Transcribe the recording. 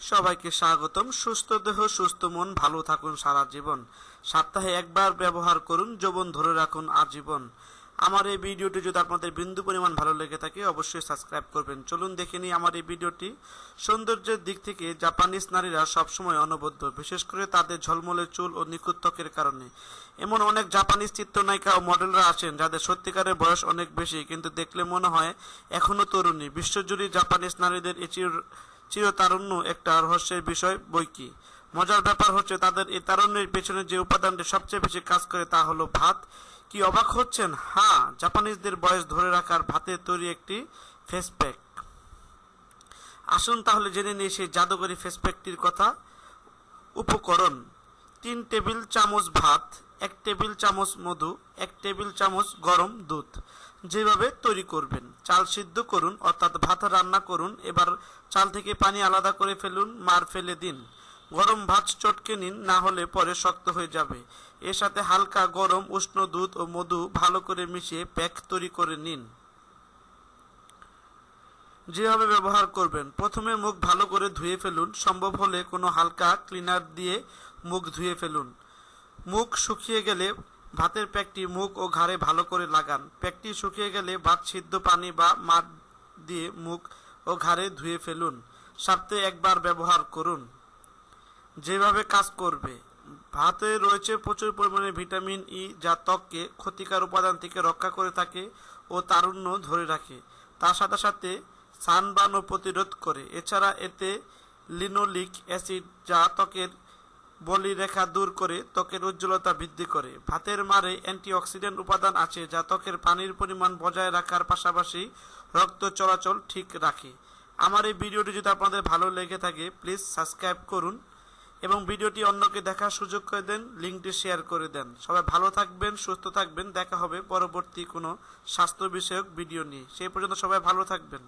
সবাইকে স্বাগতম। সুস্থ দেহ, সুস্থ মন, ভালো থাকুন সারা জীবন। সপ্তাহে একবার ব্যবহার করুন, যৌবন ধরে রাখুন আজীবন। আমার এই ভিডিওটি যদি আপনাদের বিন্দু পরিমাণ ভালো লেগে থাকে, অবশ্যই সাবস্ক্রাইব করবেন। চলুন দেখে নিই আমার এই ভিডিওটি। সৌন্দর্যের দিক থেকে জাপানিজ নারীরা সবসময় অনবদ্য, বিশেষ করে তাদের ঝলমলে চুল ও নিখুঁত ত্বকের কারণে। এমন অনেক জাপানিজ চিত্রনায়িকা ও মডেলরা আছেন, যাদের সত্যিকারের বয়স অনেক বেশি, কিন্তু দেখলে মনে হয় এখনও তরুণী। বিশ্বজুড়ে জাপানিজ নারীদের এই চির চিরতারুণ্য একটা রহস্যের বিষয় বই কি? মজার ব্যাপার হচ্ছে তাদের এই তারুণ্যের পেছনে যে উপাদানটি সবচেয়ে বেশি কাজ করে তা হলো ভাত। কি অবাক হচ্ছেন? হ্যাঁ জাপানিজদের বয়স ধরে রাখার ভাতের তৈরি একটি ফেস প্যাক আসুন তাহলে জেনে নিই সেই জাদুকরী ফেস প্যাকটির কথা। উপকরণ, তিন টেবিল চামচ ভাত, এক টেবিল চামচ মধু, এক টেবিল চামচ গরম দুধ। যেভাবে তৈরি করবেন, চাল সিদ্ধ করুন, অর্থাৎ ভাত রান্না করুন, এবার চাল থেকে পানি আলাদা করে ফেলুন, মার ফেলে দিন। গরম ভাত চটকে নিন, না হলে পরে শক্ত হয়ে যাবে। এর সাথে হালকা গরম, উষ্ণ দুধ ও মধু ভালো করে মিশিয়ে প্যাক তৈরি করে নিন। যেভাবে ব্যবহার করবেন। প্রথমে মুখ ভালো করে ধুয়ে ফেলুন। সম্ভব হলে কোনো হালকা ক্লিনার দিয়ে মুখ ধুয়ে ফেলুন। মুখ শুকিয়ে গেলে ভাতের প্যাকটি মুখ ও ঘাড়ে ভালো করে লাগান। প্যাকটি শুকিয়ে গেলে ভাত সিদ্ধ পানি বা মাঠ দিয়ে মুখ ও ঘাড়ে ধুয়ে ফেলুন সপ্তাহে একবার ব্যবহার করুন। যেভাবে কাজ করবে। ভাতে রয়েছে প্রচুর পরিমাণে ভিটামিন ই যা ত্বককে ক্ষতিকর উপাদান থেকে রক্ষা করে থাকে ও তারুণ্য ধরে রাখে। তার সাথে সাথে সানবার্ন প্রতিরোধ করে। এছাড়া এতে লিনোলিক অ্যাসিড যা ত্বকের বলিরেখা দূর করে ত্বকের উজ্জ্বলতা বৃদ্ধি করে। ভাতের মারে অ্যান্টিঅক্সিডেন্ট উপাদান আছে যা ত্বকের পানির পরিমাণ বজায় রাখার পাশাপাশি রক্ত চলাচল ঠিক রাখে। আমার এই ভিডিওটি যদি আপনাদের ভালো লেগে থাকে, প্লিজ সাবস্ক্রাইব করুন এবং ভিডিওটি অন্যকে দেখার সুযোগ করে দেন, লিঙ্কটি শেয়ার করে দেন। সবাই ভালো থাকবেন, সুস্থ থাকবেন। দেখা হবে পরবর্তী কোনো স্বাস্থ্য বিষয়ক ভিডিও নিয়ে। সেই পর্যন্ত সবাই ভালো থাকবেন।